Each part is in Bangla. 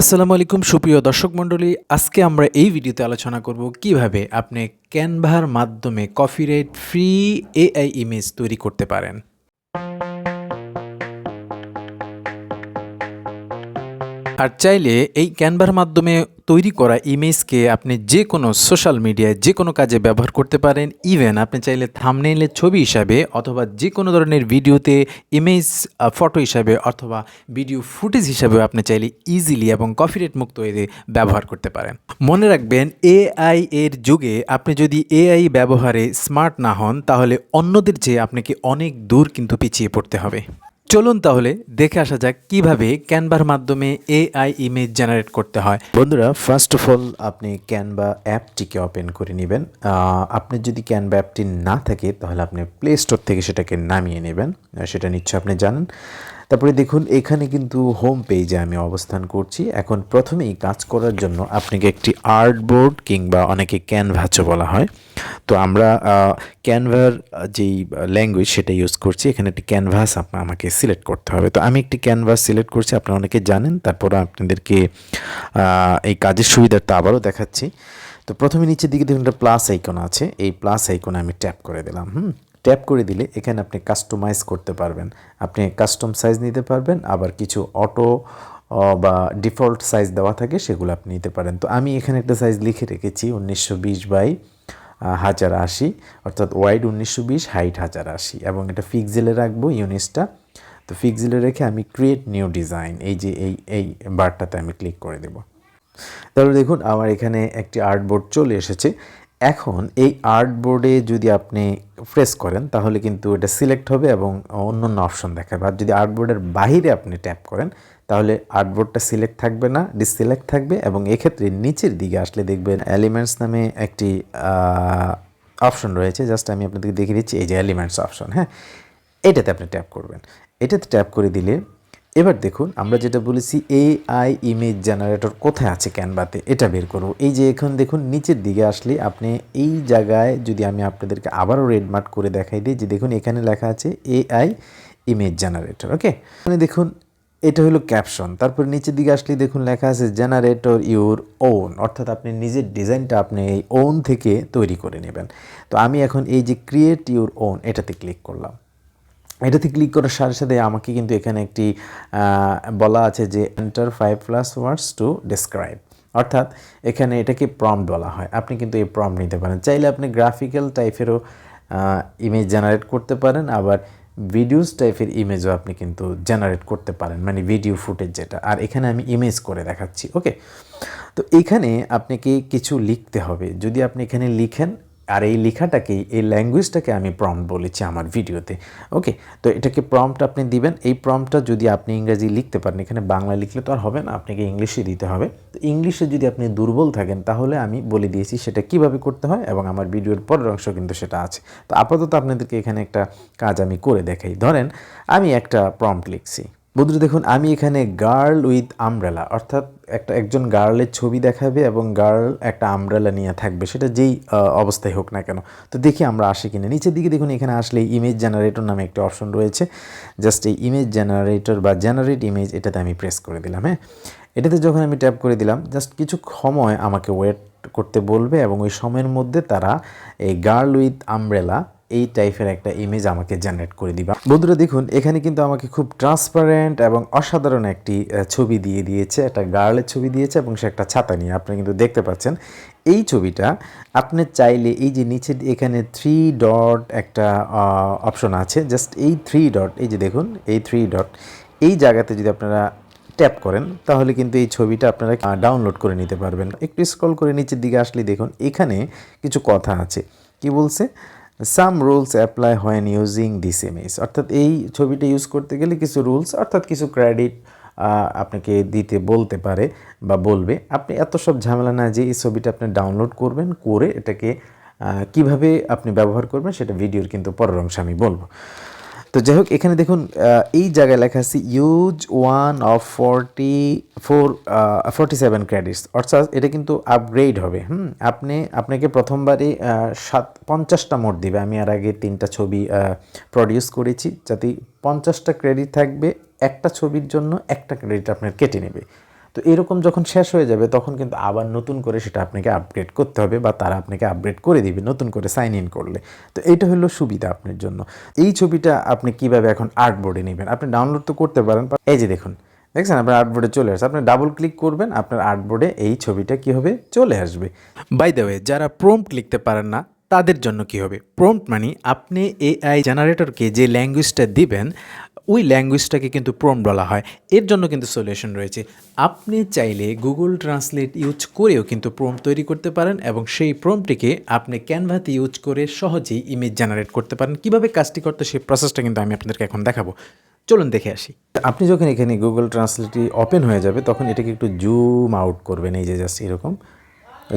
আসসালামু আলাইকুম, সুপ্রিয় দর্শক মণ্ডলী। আজকে আমরা এই ভিডিওতে আলোচনা করব কীভাবে আপনি ক্যানভার মাধ্যমে কপিরাইট ফ্রি এআই ইমেজ তৈরি করতে পারেন। আর চাইলে এই ক্যানভার মাধ্যমে তৈরি করা ইমেজকে আপনি যে কোনো সোশ্যাল মিডিয়ায় যে কোনো কাজে ব্যবহার করতে পারেন। ইভেন আপনি চাইলে থামনেইলের ছবি হিসাবে অথবা যে কোনো ধরনের ভিডিওতে ইমেজ ফটো হিসাবে অথবা ভিডিও ফুটেজ হিসাবেও আপনি চাইলে ইজিলি এবং কপিরাইট মুক্ত এতে ব্যবহার করতে পারেন। মনে রাখবেন এআই এর যুগে আপনি যদি এআই ব্যবহারে স্মার্ট না হন, তাহলে অন্যদের চেয়ে আপনাকে অনেক দূর কিন্তু পিছিয়ে পড়তে হবে। চলুন তাহলে দেখে আসা যাক কীভাবে ক্যানভার মাধ্যমে এআই ইমেজ জেনারেট করতে হয়। বন্ধুরা ফার্স্ট অফ অল আপনি ক্যানভা অ্যাপটিকে ওপেন করে নেবেন। আপনি যদি ক্যানভা অ্যাপটি না থাকে, তাহলে আপনি প্লে স্টোর থেকে সেটাকে নামিয়ে নেবেন। সেটা নিশ্চয় আপনি জানেন। তারপরে দেখুন, এখানে কিন্তু হোম পেজে আমি অবস্থান করছি। এখন প্রথমেই কাজ করার জন্য আপনাকে একটি আর্টবোর্ড কিংবা অনেকে ক্যানভাসও বলা হয়। তো আমরা ক্যানভার যেই ল্যাঙ্গুয়েজ সেটা ইউজ করছি। এখানে একটি ক্যানভাস আপনার আমাকে সিলেক্ট করতে হবে। তো আমি একটি ক্যানভাস সিলেক্ট করছি, আপনারা অনেকে জানেন। তারপর আপনাদেরকে এই কাজের সুবিধাটা আবারও দেখাচ্ছি। তো প্রথমে নিচের দিকে দেখুন, একটা প্লাস আইকন আছে। এই প্লাস আইকনে আমি ট্যাপ করে দিলাম, হুম? ট্যাপ করে দিলে এখানে আপনি কাস্টমাইজ করতে পারবেন। আপনি কাস্টম সাইজ নিতে পারবেন, আবার কিছু অটো বা ডিফল্ট সাইজ দেওয়া থাকে সেগুলো আপনি নিতে পারেন। তো আমি এখানে একটা সাইজ লিখে রেখেছি, উনিশশো বিশ বাই হাজার আশি, অর্থাৎ ওয়াইড উনিশশো বিশ হাইট হাজার আশি, এবং এটা ফিক্সেলে রাখব ইউনিসটা তো ফিক্সেলে রেখে আমি ক্রিয়েট নিউ ডিজাইন এই যে এই এই বারটাতে আমি ক্লিক করে দেবো। তাহলে দেখুন, আমার এখানে একটি আর্টবোর্ড চলে এসেছে। এখন এই আর্টবোর্ডে যদি আপনি প্রেস করেন, তাহলে কিন্তু এটা সিলেক্ট হবে এবং অন্য অন্য অপশন দেখাবে। আর যদি আর্টবোর্ডের বাইরে আপনি ট্যাপ করেন, তাহলে আর্টবোর্ডটা সিলেক্ট থাকবে না ডিসিলেক্ট থাকবে এবং এক্ষেত্রে নিচের দিকে আসলে দেখবেন এলিমেন্টস নামে একটি অপশন রয়েছে। জাস্ট আমি আপনাদেরকে দেখিয়ে দিচ্ছি, এই যে এলিমেন্টস অপশন হ্যাঁ? এটাতে আপনি ট্যাপ করবেন। এটাতে ট্যাপ করে দিলে এবার দেখুন, আমরা যেটা বলেছি এআই ইমেজ জেনারেটর কোথায় আছে ক্যানভাতে এটা বের করব। এই যে এখন দেখুন, নিচের দিকে আসলে আপনি এই জায়গায় যদি আমি আপনাদেরকে আবারও রেড মার্ক করে দেখাই দিই, যে দেখুন এখানে লেখা আছে এআই ইমেজ জেনারেটর ওকে মানে দেখুন, এটা হলো ক্যাপশন তারপর নিচের দিকে আসলে দেখুন, লেখা আছে জেনারেটর ইউর ওন অর্থাৎ আপনি নিজের ডিজাইনটা আপনি এই ওন থেকে তৈরি করে নেবেন। তো আমি এখন এই যে ক্রিয়েট ইউর ওন এটাতে ক্লিক করলাম। এটাতে ক্লিক করার সাথে সাথে আমাকে কিন্তু এখানে একটি বলা আছে যে enter five plus words to describe অর্থাৎ এখানে এটাকে প্রম্পট বলা হয়। আপনি কিন্তু এই প্রম্পট নিতে পারেন। চাইলে আপনি গ্রাফিক্যাল টাইপেরও ইমেজ জেনারেট করতে পারেন। আবার ভিডিওস টাইপের ইমেজও আপনি কিন্তু জেনারেট করতে পারেন। মানে ভিডিও ফুটেজ যেটা। আর এখানে আমি ইমেজ করে দেখাচ্ছি। ওকে তো এখানে আপনাকে কিছু লিখতে হবে। যদি আপনি এখানে লিখেন আর এই লেখাটাকেই এই ল্যাঙ্গুয়েজটাকে আমি প্রম্পট বলেছি আমার ভিডিওতে ওকে তো এটাকে প্রম্পট আপনি দিবেন। এই প্রম্পটটা যদি আপনি ইংরেজি লিখতে পারেন, এখানে বাংলা লিখলে তো আর হবে না, আপনাকে ইংলিশে দিতে হবে। তো ইংলিশে যদি আপনি দুর্বল থাকেন, তাহলে আমি বলে দিয়েছি সেটা কীভাবে করতে হয় এবং আমার ভিডিওর পরের অংশ কিন্তু সেটা আছে। তো আপাতত আপনাদেরকে এখানে একটা কাজ আমি করে দেখাই। ধরেন, আমি একটা প্রম্পট লিখছি। বন্ধুরা দেখুন, আমি এখানে গার্ল উইথ আমব্রেলা, অর্থাৎ একটা একজন গার্লের ছবি দেখাবে এবং গার্ল একটা আমব্রেলা নিয়ে থাকবে, সেটা যেই অবস্থায় হোক না কেন। তো দেখি আমরা আসি কিনা। নিচের দিকে দেখুন, এখানে আসলে ইমেজ জেনারেটর নামে একটা অপশন রয়েছে। জাস্ট এই ইমেজ জেনারেটর বা জেনারেট ইমেজ এটাতে আমি প্রেস করে দিলাম হ্যাঁ? এটাতে যখন আমি ট্যাপ করে দিলাম জাস্ট কিছু সময় আমাকে ওয়েট করতে বলবে এবং ওই সময়ের মধ্যে তারা এই গার্ল উইথ আমব্রেলা এই টাইপের একটা ইমেজ আমাকে জেনারেট করে দিবা। বন্ধুরা দেখুন, এখানে কিন্তু আমাকে খুব ট্রান্সপারেন্ট এবং অসাধারণ একটি ছবি দিয়ে দিয়েছে। একটা গার্লের ছবি দিয়েছে এবং সে একটা ছাতা নিয়ে আপনি কিন্তু দেখতে পাচ্ছেন। এই ছবিটা আপনি চাইলে এই যে নিচে এখানে থ্রি ডট একটা অপশন আছে। জাস্ট এই থ্রি ডট এই যে দেখুন, এই থ্রি ডট এই জায়গাতে যদি আপনারা ট্যাপ করেন, তাহলে কিন্তু এই ছবিটা আপনারা ডাউনলোড করে নিতে পারবেন। একটু স্ক্রল করে নিচের দিকে আসলে দেখুন, এখানে কিছু কথা আছে। কি বলছে? Some rules apply when using this image অর্থাৎ এই ছবিটা ইউজ করতে গেলে কিছু রুলস অর্থাৎ কিছু ক্রেডিট আপনাকে দিতে বলতে পারে বা বলবে। আপনি এত সব ঝামেলা না যে এই ছবিটা আপনি ডাউনলোড করবেন, করে এটাকে কীভাবে আপনি ব্যবহার করবেন সেটা ভিডিওর কিন্তু পরের অংশে আমি বলব। তো যাই হোক এখানে দেখুন এই জায়গায় লেখা আছে use one of forty four forty seven credits অর্থাৎ এটা কিন্তু আপগ্রেড হবে। হুম আপনি আপনাকে প্রথমবারে আহ, সাত পঞ্চাশটা মোট দিবে। আমি আর আগে তিনটা ছবি প্রডিউস করেছি। যাতে পঞ্চাশটা ক্রেডিট থাকবে একটা ছবির জন্য একটা ক্রেডিট আপনার কেটে নেবে। তো এরকম যখন শেষ হয়ে যাবে, তখন কিন্তু আবার নতুন করে সেটা আপনাকে আপগ্রেড করতে হবে বা তারা আপনাকে আপগ্রেড করে দিবে, নতুন করে সাইন ইন করলে। তো এইটা হলো সুবিধা আপনার জন্য। এই ছবিটা আপনি কীভাবে এখন আর্টবোর্ডে নেবেন? আপনি ডাউনলোড তো করতে পারেন এই যে দেখুন, দেখছেন আপনার আর্টবোর্ডে চলে আসছে। আপনি ডাবল ক্লিক করবেন, আপনার আর্টবোর্ডে এই ছবিটা কি হবে? চলে আসবে। বাই দ্য ওয়ে যারা প্রম্পট লিখতে পারেন না, তাদের জন্য কি হবে? প্রম্পট মানে আপনি এআই জেনারেটরকে যে ল্যাঙ্গুয়েজটা দিবেন ওই ল্যাঙ্গুয়েজটাকে কিন্তু প্রম্পট বলা হয়। এর জন্য কিন্তু সলিউশন রয়েছে। আপনি চাইলে গুগল ট্রান্সলেট ইউজ করেও কিন্তু প্রম্পট তৈরি করতে পারেন এবং সেই প্রম্পটিকে আপনি ক্যানভাতে ইউজ করে সহজেই ইমেজ জেনারেট করতে পারেন। কীভাবে কাজটি করতে সেই প্রসেসটা কিন্তু আমি আপনাদেরকে এখন দেখাবো। চলুন দেখে আসি। আপনি যখন এখানে গুগল ট্রান্সলেটই ওপেন হয়ে যাবে, তখন এটাকে একটু জুম আউট করবেন। এই যে জাস্ট এরকম।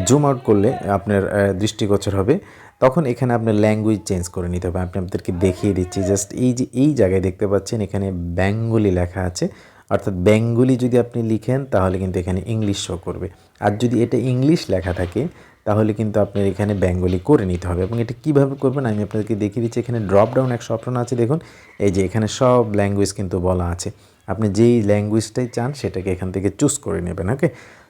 জুম আউট করলে আপনার দৃষ্টিগোচর হবে। তখন এখানে আপনার ল্যাঙ্গুয়েজ চেঞ্জ করে নিতে হবে। আপনি আপনাদেরকে দেখিয়ে দিচ্ছি জাস্ট এই যে, এই জায়গায় দেখতে পাচ্ছেন এখানে বেঙ্গলি লেখা আছে। অর্থাৎ বেঙ্গলি যদি আপনি লিখেন, তাহলে কিন্তু এখানে ইংলিশ শো করবে। আর যদি এটা ইংলিশ লেখা থাকে, তাহলে কিন্তু আপনার এখানে বেঙ্গলি করে নিতে হবে। এবং এটা কীভাবে করবেন, আমি আপনাদেরকে দেখিয়ে দিচ্ছি। এখানে ড্রপ ডাউন একটা অপশন আছে, দেখুন। এই যে, এখানে সব ল্যাঙ্গুয়েজ কিন্তু বলা আছে। আপনি যেই ল্যাঙ্গুয়েজটাই চান, সেটাকে এখান থেকে চুজ করে নেবেন ওকে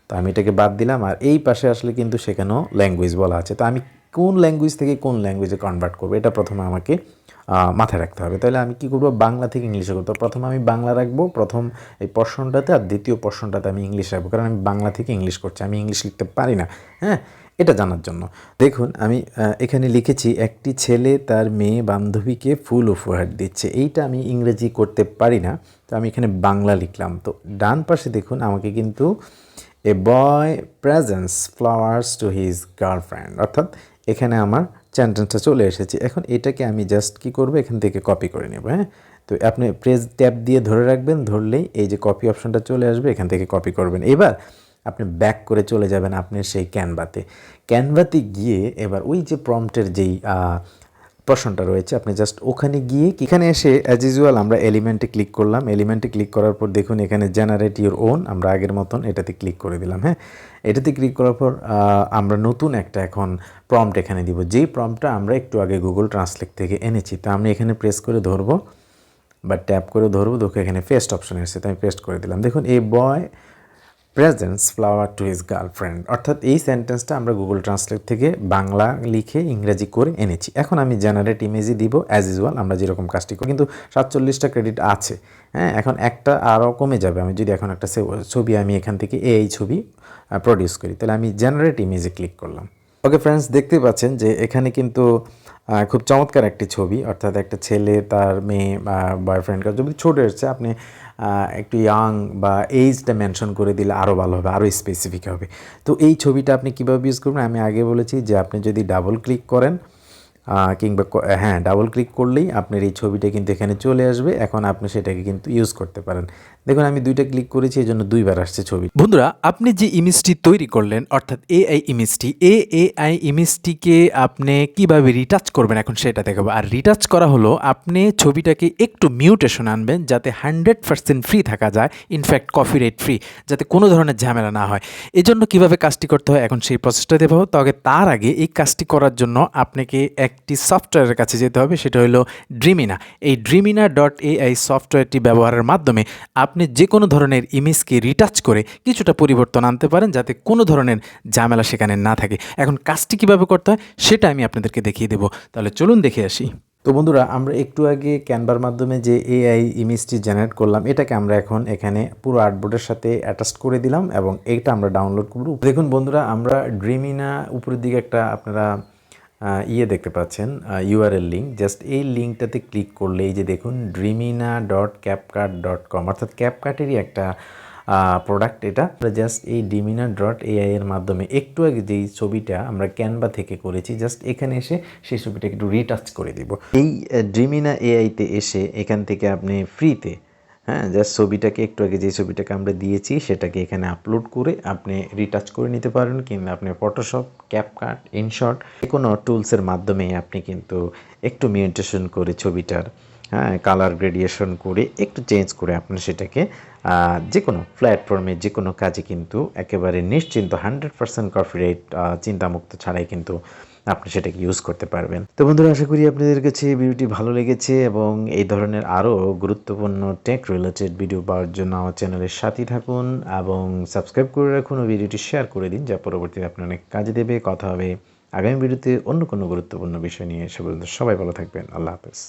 তো আমি এটাকে বাদ দিলাম। আর এই পাশে আসলে কিন্তু সেখানেও ল্যাঙ্গুয়েজ বলা আছে। তো আমি কোন ল্যাঙ্গুয়েজ থেকে কোন ল্যাঙ্গুয়েজে কনভার্ট করব? এটা প্রথমে আমাকে মাথায় রাখতে হবে। তাহলে আমি কি করব? বাংলা থেকে ইংলিশে করব। প্রথমে আমি বাংলা রাখব। প্রথম এই পর্ষণটাতে আর দ্বিতীয় পর্ষণটাতে আমি ইংলিশ রাখব। কারণ আমি বাংলা থেকে ইংলিশ করছি। আমি ইংলিশ লিখতে পারি না। হ্যাঁ? এটা জানার জন্য। দেখুন, আমি এখানে লিখেছি, একটি ছেলে তার মেয়ে বান্ধবীকে ফুল উপহার দিচ্ছে। এইটা আমি ইংরেজি করতে পারি না। তো আমি এখানে বাংলা লিখলাম। তো ডান পাশে দেখুন, আমাকে কিন্তু a boy presents flowers to his girlfriend অর্থাৎ এখানে আমার সেন্টেন্সটা চলে এসেছে। এখন এটাকে আমি জাস্ট কি করব? এখান থেকে কপি করে নেব হ্যাঁ? তো আপনি প্রেস ট্যাব দিয়ে ধরে রাখবেন, ধরলেই এই যে কপি অপশনটা চলে আসবে, এখান থেকে কপি করবেন। এবার আপনি ব্যাক করে চলে যাবেন আপনার সেই ক্যানভাতে ক্যানভাতে গিয়ে এবার ওই যে প্রম্পটের যেই প্রশ্নটা রয়েছে, আপনি জাস্ট ওখানে গিয়ে এখানে এসে অ্যাজ ইউজুয়াল আমরা এলিমেন্টে ক্লিক করলাম। এলিমেন্টে ক্লিক করার পর দেখুন এখানে জেনারেট ইউর ওন আমরা আগের মতন এটাতে ক্লিক করে দিলাম হ্যাঁ? এটাতে ক্লিক করার পর আমরা নতুন একটা এখন প্রম্পট এখানে দিব। যেই প্রম্পটটা আমরা একটু আগে গুগল ট্রান্সলেট থেকে এনেছি, তো আমি এখানে প্রেস করে ধরবো বা ট্যাপ করে ধরবো, দেখো এখানে পেস্ট অপশন এসেছে, তো আমি পেস্ট করে দিলাম। দেখুন, এই boy presents flower to his girlfriend অর্থাৎ এই সেন্টেন্সটা আমরা গুগল ট্রান্সলেট থেকে বাংলা লিখে ইংরেজি করে এনেছি। এখন আমি জেনারেট ইমেজই দিব অ্যাজ ইউজুয়াল আমরা যেরকম কাজটি করি। কিন্তু সাতচল্লিশটা ক্রেডিট আছে। হ্যাঁ এখন একটা আরও কমে যাবে। আমি যদি এখন একটা ছবি আমি এখান থেকে এই ছবি প্রডিউস করি, তাহলে আমি জেনারেট ইমেজে ক্লিক করলাম। ওকে ফ্রেন্ডস দেখতে পাচ্ছেন যে এখানে কিন্তু খুব চমৎকার একটি ছবি। অর্থাৎ একটা ছেলে তার মেয়ে বয়ফ্রেন্ডকে যদি ছোট এসছে। আপনি একটু ইয়াং বা এইজটা মেনশন করে দিলে আরও ভালো হবে আরও স্পেসিফিক হবে। তো এই ছবিটা আপনি কীভাবে ইউজ করবেন? আমি আগে বলেছি যে আপনি যদি ডাবল ক্লিক করেন কিংবা হ্যাঁ ডাবল ক্লিক করলেই আপনার এই ছবিটা কিন্তু এখানে চলে আসবে। এখন আপনি সেটাকে কিন্তু ইউজ করতে পারেন। দেখুন, আমি দুইটা ক্লিক করেছি, এই জন্য দুইবার আসছে ছবি। বন্ধুরা, আপনি যে ইমেজটি তৈরি করলেন, অর্থাৎ এআই ইমেজটি এ এআই ইমেজটিকে আপনি কীভাবে রিটাচ করবেন, এখন সেটা দেখাবো। আর রিটাচ করা হলো, আপনি ছবিটাকে একটু মিউটেশন আনবেন, যাতে হান্ড্রেড পার্সেন্ট ফ্রি থাকা যায় ইনফ্যাক্ট কপি রেট ফ্রি যাতে কোনো ধরনের ঝামেলা না হয়। এজন্য কীভাবে কাজটি করতে হয়, এখন সেই প্রসেসটা দেবো তবে তার আগে এই কাজটি করার জন্য আপনাকে একটি সফটওয়্যারের কাছে যেতে হবে, সেটা হলো ড্রিমিনা এই ড্রিমিনা ডট এআই সফটওয়্যারটি ব্যবহারের মাধ্যমে আপনি যে কোনো ধরনের ইমেজকে রিটাচ করে কিছুটা পরিবর্তন আনতে পারেন যাতে কোনো ধরনের ঝামেলা সেখানে না থাকে। এখন কাজটি কীভাবে করতে হয় সেটা আমি আপনাদেরকে দেখিয়ে দেবো। তাহলে চলুন দেখে আসি। তো বন্ধুরা, আমরা একটু আগে ক্যানভার মাধ্যমে যে এআই ইমেজটি জেনারেট করলাম, এটাকে আমরা এখন এখানে পুরো আর্টবোর্ডের সাথে অ্যাটাচ করে দিলাম এবং এটা আমরা ডাউনলোড করব। দেখুন বন্ধুরা, আমরা ড্রিমিনা উপরের দিকে একটা আপনারা ইয়ে দেখতে পাচ্ছেন ইউআরএল লিঙ্ক জাস্ট এই লিঙ্কটাতে ক্লিক করলে এই যে দেখুন Dreamina dot CapCut dot com অর্থাৎ ক্যাপকার্টেরই একটা প্রোডাক্ট এটা। আমরা জাস্ট এই ডিমিনা ডট এআই এর মাধ্যমে একটু আগে যেই ছবিটা আমরা ক্যানভা থেকে করেছি জাস্ট এখানে এসে সেই ছবিটাকে একটু রিটাচ করে দিব। এই ডিমিনা এআইতে এসে এখান থেকে আপনি ফ্রিতে হ্যাঁ জাস্ট ছবিটাকে একটু আগে যে ছবিটাকে আমরা দিয়েছি, সেটাকে এখানে আপলোড করে আপনি রিটাচ করে নিতে পারেন, কিংবা আপনি ফটোশপ ক্যাপকাট ইনশট যে কোনো টুলসের মাধ্যমে আপনি কিন্তু একটু মিউটেশন করে ছবিটার হ্যাঁ কালার গ্রেডিয়েশন করে একটু চেঞ্জ করে আপনি সেটাকে যে কোনো প্ল্যাটফর্মে যে কোনো কাজে কিন্তু একেবারে নিশ্চিন্ত হান্ড্রেড পার্সেন্ট কপিরাইট চিন্তামুক্ত ছাড়াই কিন্তু আপনি সেটাকে ইউজ করতে পারবেন। তো বন্ধুরা, আশা করি আপনাদের কাছে ভিডিওটি ভালো লেগেছে এবং এই ধরনের আরও গুরুত্বপূর্ণ টেক রিলেটেড ভিডিও পাওয়ার জন্য আমার চ্যানেলের সাথেই থাকুন এবং সাবস্ক্রাইব করে রাখুন ও ভিডিওটি শেয়ার করে দিন, যা পরবর্তীতে আপনার অনেক কাজে দেবে। কথা হবে আগামী ভিডিওতে অন্য কোনো গুরুত্বপূর্ণ বিষয় নিয়ে। সে পর্যন্ত সবাই ভালো থাকবেন। আল্লাহ হাফেজ।